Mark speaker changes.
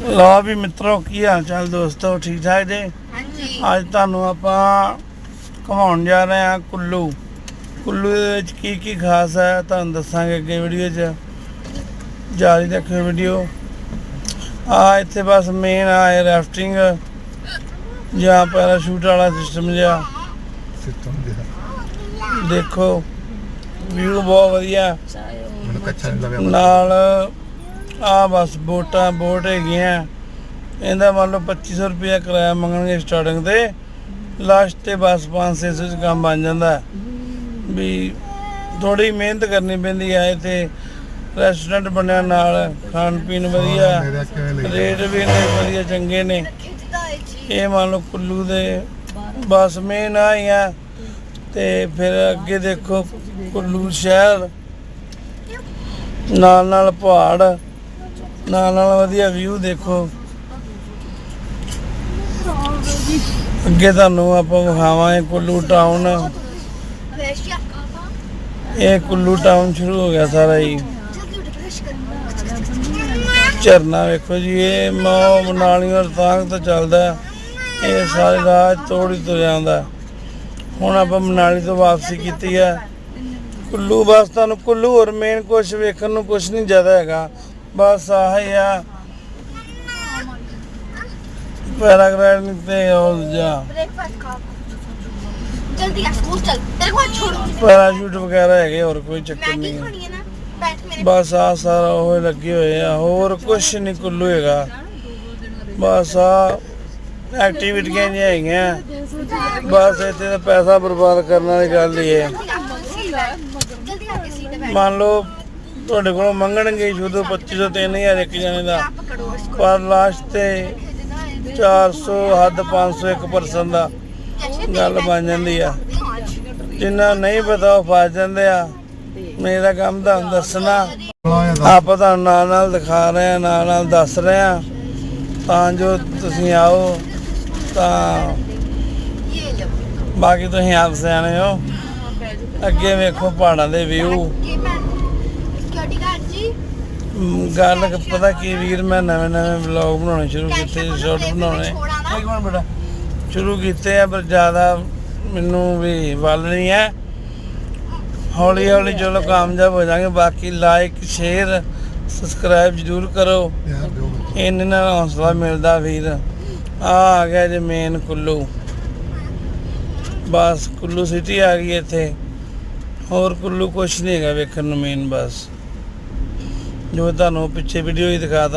Speaker 1: ਲਓ ਵੀ ਮਿੱਤਰੋ ਕੀ ਹਾਲ ਚਾਲ ਦੋਸਤੋ? ਠੀਕ ਠਾਕ ਜੀ?
Speaker 2: ਹਾਂਜੀ।
Speaker 1: ਅੱਜ ਤੁਹਾਨੂੰ ਆਪਾਂ ਘੁਮਾਉਣ ਜਾ ਰਹੇ ਹਾਂ ਕੁੱਲੂ। ਕੁੱਲੂ ਦੇ ਵਿੱਚ ਕੀ ਕੀ ਖਾਸ ਹੈ ਤੁਹਾਨੂੰ ਦੱਸਾਂਗੇ ਅੱਗੇ ਵੀਡੀਓ 'ਚ। ਜਾਰੀ ਰੱਖਿਓ ਵੀਡੀਓ। ਆ ਇੱਥੇ ਬਸ ਮੇਨ ਆ ਰਾਫਟਿੰਗ ਜਾਂ ਪੈਰਾਸ਼ੂਟ ਵਾਲਾ ਸਿਸਟਮ ਜਿਹਾ। ਦੇਖੋ ਵਿਊ ਬਹੁਤ ਵਧੀਆ। ਨਾਲ ਆ ਬਸ ਬੋਟਾਂ ਬੋਟ ਹੈਗੀਆਂ। ਇਹਦਾ ਮੰਨ ਲਓ 2500 ਰੁਪਏ ਕਿਰਾਇਆ ਮੰਗਣਗੇ ਸਟਾਰਟਿੰਗ ਤੇ। ਲਾਸਟ ਤੇ ਬਸ 500 ਚ ਕੰਮ ਬਣ ਜਾਂਦਾ। ਵੀ ਥੋੜੀ ਮਿਹਨਤ ਕਰਨੀ ਪੈਂਦੀ ਹੈ ਇੱਥੇ ਰੈਸਟੋਰੈਂਟ ਬਣਿਆ ਨਾਲ ਖਾਣ ਪੀਣ ਵਧੀਆ। ਰੇਟ ਵੀ ਨੇ ਵਧੀਆ ਚੰਗੇ ਨੇ। ਇਹ ਮੰਨ ਲਓ ਕੁੱਲੂ ਦੇ ਬਸ ਮੇਨ ਆ ਹੀ ਆ। ਤੇ ਫਿਰ ਅੱਗੇ ਦੇਖੋ ਕੁੱਲੂ ਸ਼ਹਿਰ। ਨਾਲ ਨਾਲ ਪਹਾੜ। ਨਾਲ ਨਾਲ ਵਧੀਆ ਵਿਊ ਦੇਖੋ। ਅੱਗੇ ਤੁਹਾਨੂੰ ਆਪਾਂ ਵਿਖਾਵਾਂਗੇ ਕੁੱਲੂ ਟਾਊਨ ਇਹ ਕੁੱਲੂ ਟਾਊਨ ਸ਼ੁਰੂ ਹੋ ਗਿਆ ਸਾਰਾ ਹੀ ਝਰਨਾ ਵੇਖੋ ਜੀ, ਇਹ ਮੋ ਮਨਾਲੀ ਔਰ ਤਾਂਗ ਤੋਂ ਚੱਲਦਾ ਇਹ ਸਾਰੇ ਰਾਹ ਤੋੜੀ ਤੋਂ ਜਾਂਦਾ ਹੁਣ ਆਪਾਂ ਮਨਾਲੀ ਤੋਂ ਵਾਪਸੀ ਕੀਤੀ ਹੈ। ਕੁੱਲੂ ਬਸ ਤੁਹਾਨੂੰ ਕੁੱਲੂ ਔਰ ਮੇਨ ਕੁਛ ਵੇਖਣ ਨੂੰ ਕੁਛ ਨਹੀਂ ਜ਼ਿਆਦਾ ਹੈਗਾ। ਬਸ ਆਹ ਹੀ ਆ ਪੈਰਾਗ੍ਰਾਈਡਿੰਗ ਤੇ ਉਹ ਜਾ
Speaker 2: ब्रेकफास्ट खा जल्दी आ स्कूल चल तेरे को आज छोड़ो
Speaker 1: ਪੈਰਾਸ਼ੂਟ ਵਗੈਰਾ ਹੈਗੇ ਹੋਰ ਕੋਈ ਚੱਕਰ
Speaker 2: मैगी
Speaker 1: ਨਹੀਂ ਹੈ
Speaker 2: खानी है ना बैठ मेरे
Speaker 1: ਬਸ ਆ ਸਾਰਾ ਉਹ ਹੀ ਲੱਗੇ ਹੋਏ ਆ ਹੋਰ ਕੁਛ ਨਹੀਂ ਕੁੱਲੂ ਹੈਗਾ ਬਸ ਆ ਐਕਟੀਵਿਟੀਆਂ ਜਿਹੀਆਂ ਹੈਗੀਆਂ ਬਸ ਇੱਥੇ ਤਾਂ ਪੈਸਾ ਬਰਬਾਦ ਕਰਨ ਵਾਲੀ ਗੱਲ ਹੀ ਹੈ
Speaker 2: जल्दी आके सीट बैठ
Speaker 1: ਮੰਨ ਲਓ ਤੁਹਾਡੇ ਕੋਲੋਂ ਮੰਗਣਗੇ ਸ਼ੁਰੂ 2500 3000 ਇੱਕ ਜਣੇ ਦਾ। ਪਰ ਲਾਸਟ ਤੇ 400 ਹੱਦ 500 ਇੱਕ ਪਰਸਨ ਦਾ ਗੱਲ ਬਣ ਜਾਂਦੀ ਆ। ਜਿੰਨਾ ਨਹੀਂ ਪਤਾ ਉਹ ਫਸ ਜਾਂਦੇ ਆ। ਮੇਰਾ ਕੰਮ ਤਾਂ ਦੱਸਣਾ। ਆਪਾਂ ਤੁਹਾਨੂੰ ਨਾਲ ਨਾਲ ਦਿਖਾ ਰਹੇ ਆ, ਨਾਲ ਨਾਲ ਦੱਸ ਰਹੇ ਆ। ਤਾਂ ਜੋ ਤੁਸੀਂ ਆਓ, ਤਾਂ ਬਾਕੀ ਤੁਸੀਂ ਆਪ ਸਿਆਣੇ ਹੋ। ਅੱਗੇ ਵੇਖੋ ਪਹਾੜਾਂ ਦੇ ਵਿਊ ਗੱਲ ਪਤਾ ਕੀ ਵੀਰ ਮੈਂ ਨਵੇਂ ਨਵੇਂ ਵਲੌਗ ਬਣਾਉਣੇ ਸ਼ੁਰੂ ਕੀਤੇ ਸ਼ਾਰਟ ਬਣਾਉਣੇ। ਇੱਕ ਮਿੰਟ ਬੇਟਾ। ਸ਼ੁਰੂ ਕੀਤੇ ਆ ਪਰ ਜ਼ਿਆਦਾ ਮੈਨੂੰ ਵੀ ਵੱਲ ਨਹੀਂ ਹੈ। ਹੌਲੀ ਹੌਲੀ ਚਲੋ ਕਾਮਯਾਬ ਹੋ ਜਾਾਂਗੇ ਬਾਕੀ ਲਾਈਕ ਸ਼ੇਅਰ ਸਬਸਕ੍ਰਾਈਬ ਜ਼ਰੂਰ ਕਰੋ। ਇਹਨਾਂ ਨਾਲ ਹੌਸਲਾ ਮਿਲਦਾ ਵੀਰ। ਆ ਆ ਗਿਆ ਜੇ ਮੇਨ ਕੁੱਲੂ। ਬਸ ਕੁੱਲੂ ਸਿਟੀ ਆ ਗਈ ਇੱਥੇ। ਹੋਰ ਕੁੱਲੂ ਕੁਛ ਨਹੀਂ ਹੈਗਾ ਵੇਖਣ ਨੂੰ ਮੇਨ ਬਸ। ਜਿਵੇਂ ਤੁਹਾਨੂੰ ਪਿੱਛੇ ਵੀਡੀਓ ਹੀ ਦਿਖਾਤਾ